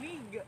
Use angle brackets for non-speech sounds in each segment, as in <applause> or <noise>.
Ming.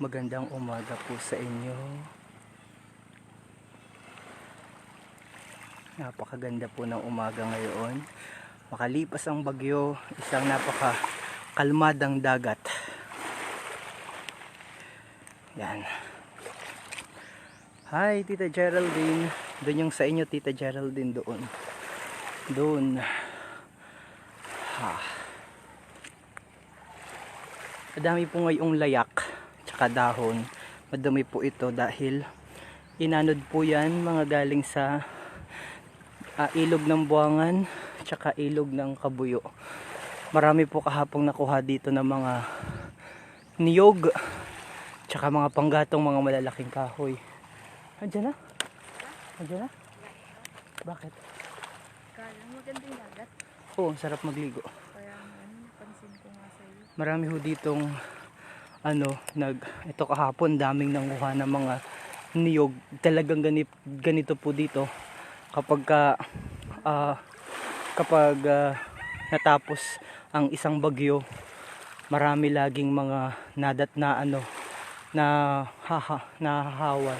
Magandang umaga po sa inyo. Napakaganda po ng umaga ngayon. Makalipas ang bagyo, isang napaka kalmadang dagat. Yan. Hi, Tita Geraldine. Doon yung sa inyo, Tita Geraldine, doon. Doon. Ha. Madami po ngayong layak tsaka dahon. Madami po ito dahil inanod po yan mga galing sa ah, ilog ng buwangan tsaka ilog ng kabuyo. Marami po kahapong nakuha dito ng mga niyog tsaka mga panggatong mga malalaking kahoy. Andiyan na? Andiyan na? Bakit? Kala maganda yung dagat. Oo, sarap magligo. Kaya ano, napansin ko nga sa'yo. marami ho ditong ano nag ito kahapon daming nanguha ng mga niyog. Talagang ganit, ganito po dito. Kapag ka ah, kapag ah, natapos ang isang bagyo marami laging mga nadat na ano na haha nahahawa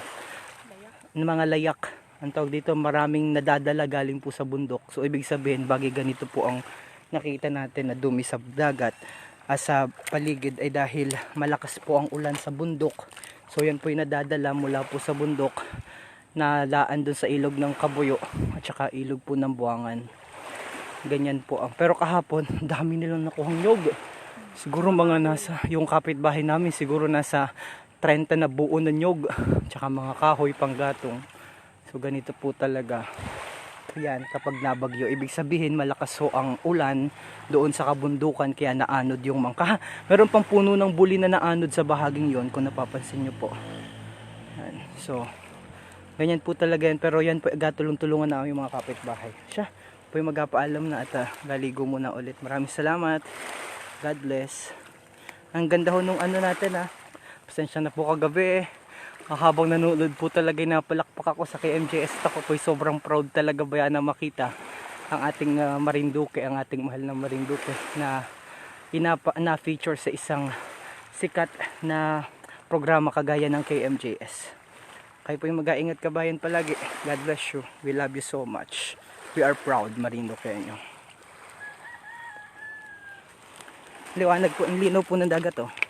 ng mga layak. Ang tawag dito maraming nadadala galing po sa bundok. So ibig sabihin bagay ganito po ang nakita natin na dumi sa dagat ah, sa paligid ay dahil malakas po ang ulan sa bundok. So yan po yung nadadala mula po sa bundok na daan dun sa ilog ng kabuyo at saka ilog po ng buwangan ganyan po ang pero kahapon <laughs> dami nilang nakuhang nyog siguro mga nasa yung kapitbahay namin siguro nasa 30 na buo na nyog tsaka mga kahoy panggatong so ganito po talaga yan kapag nabagyo. Ibig sabihin malakas ho ang ulan doon sa kabundukan kaya naanod yung mangka. Meron pang puno ng buli na naanod sa bahaging yon kung napapansin nyo po. Yan. so ganyan po talaga yan. Pero yan po gatulong-tulungan na yung mga kapitbahay. Siya po yung magpapaalam na at uh, laligo muna ulit. Maraming salamat. God bless. Ang ganda ho nung ano natin ha pasensya na po kagabi. eh Ah, habang nanonood po talaga napalakpak ako sa KMJS ako po sobrang proud talaga ba na makita ang ating ah, Marinduque ang ating mahal na Marinduque na inapa, na feature sa isang sikat na programa kagaya ng KMJS kayo po yung mag-aingat kabayan palagi. God bless you. We love you so much. We are proud Marinduque nyo. Liwanag po ang linaw po ng dagat oh